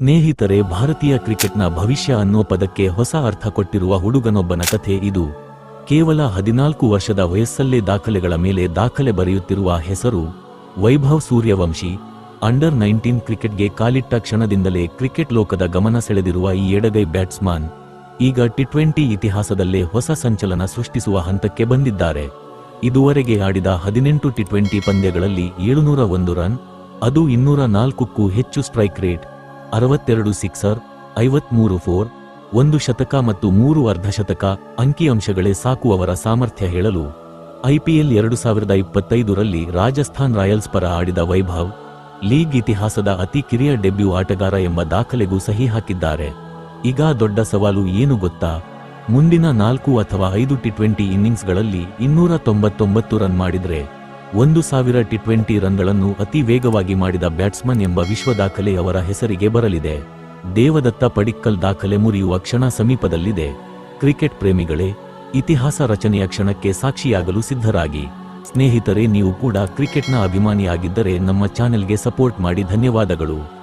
ಸ್ನೇಹಿತರೆ, ಭಾರತೀಯ ಕ್ರಿಕೆಟ್ನ ಭವಿಷ್ಯ ಅನ್ನೋ ಪದಕ್ಕೆ ಹೊಸ ಅರ್ಥ ಕೊಟ್ಟಿರುವ ಹುಡುಗನೊಬ್ಬನ ಕಥೆ ಇದು. ಕೇವಲ ಹದಿನಾಲ್ಕು ವರ್ಷದ ವಯಸ್ಸಲ್ಲೇ ದಾಖಲೆಗಳ ಮೇಲೆ ದಾಖಲೆ ಬರೆಯುತ್ತಿರುವ ಹೆಸರು ವೈಭವ್ ಸೂರ್ಯವಂಶಿ. ಅಂಡರ್ ನೈನ್ಟೀನ್ ಕ್ರಿಕೆಟ್ಗೆ ಕಾಲಿಟ್ಟ ಕ್ಷಣದಿಂದಲೇ ಕ್ರಿಕೆಟ್ ಲೋಕದ ಗಮನ ಸೆಳೆದಿರುವ ಈ ಎಡಗೈ ಬ್ಯಾಟ್ಸ್ಮನ್ ಈಗ ಟಿ ಟ್ವೆಂಟಿ ಇತಿಹಾಸದಲ್ಲೇ ಹೊಸ ಸಂಚಲನ ಸೃಷ್ಟಿಸುವ ಹಂತಕ್ಕೆ ಬಂದಿದ್ದಾರೆ. ಇದುವರೆಗೆ ಆಡಿದ ಹದಿನೆಂಟು ಟಿ ಟ್ವೆಂಟಿ ಪಂದ್ಯಗಳಲ್ಲಿ ಏಳುನೂರ ಒಂದು ರನ್, ಅದು ಇನ್ನೂರ ನಾಲ್ಕಕ್ಕೂ ಹೆಚ್ಚು ಸ್ಟ್ರೈಕ್ ರೇಟ್ ಅರವತ್ತೆರಡು ಸಿಕ್ಸರ್, ಐವತ್ಮೂರು ಫೋರ್, ಒಂದು ಶತಕ ಮತ್ತು ಮೂರು ಅರ್ಧಶತಕ ಅಂಕಿಅಂಶಗಳೇ ಸಾಕು ಅವರ ಸಾಮರ್ಥ್ಯ ಹೇಳಲು ಐಪಿಎಲ್ ಎರಡು ಸಾವಿರದ ಇಪ್ಪತ್ತೈದರಲ್ಲಿ ರಾಜಸ್ಥಾನ್ ರಾಯಲ್ಸ್ ಪರ ಆಡಿದ ವೈಭವ್, ಲೀಗ್ ಇತಿಹಾಸದ ಅತಿ ಕಿರಿಯ ಡೆಬ್ಯೂ ಆಟಗಾರ ಎಂಬ ದಾಖಲೆಗೂ ಸಹಿ ಹಾಕಿದ್ದಾರೆ. ಈಗ ದೊಡ್ಡ ಸವಾಲು ಏನು ಗೊತ್ತಾ? ಮುಂದಿನ ನಾಲ್ಕು ಅಥವಾ ಐದು ಟಿ ಟ್ವೆಂಟಿ ಇನ್ನಿಂಗ್ಸ್ಗಳಲ್ಲಿ ಇನ್ನೂರ ತೊಂಬತ್ತೊಂಬತ್ತು ರನ್ ಮಾಡಿದ್ರೆ ಒಂದು ಸಾವಿರ ಟಿ ಟ್ವೆಂಟಿ ರನ್ಗಳನ್ನು ಅತಿ ವೇಗವಾಗಿ ಮಾಡಿದ ಬ್ಯಾಟ್ಸ್ಮನ್ ಎಂಬ ವಿಶ್ವ ದಾಖಲೆ ಅವರ ಹೆಸರಿಗೆ ಬರಲಿದೆ. ದೇವದತ್ತ ಪಡಿಕ್ಕಲ್ ದಾಖಲೆ ಮುರಿಯುವ ಕ್ಷಣ ಸಮೀಪದಲ್ಲಿದೆ. ಕ್ರಿಕೆಟ್ ಪ್ರೇಮಿಗಳೇ, ಇತಿಹಾಸ ರಚನೆಯ ಕ್ಷಣಕ್ಕೆ ಸಾಕ್ಷಿಯಾಗಲು ಸಿದ್ಧರಾಗಿ. ಸ್ನೇಹಿತರೆ, ನೀವು ಕೂಡ ಕ್ರಿಕೆಟ್ನ ಅಭಿಮಾನಿಯಾಗಿದ್ದರೆ ನಮ್ಮ ಚಾನೆಲ್ಗೆ ಸಪೋರ್ಟ್ ಮಾಡಿ ಧನ್ಯವಾದಗಳು.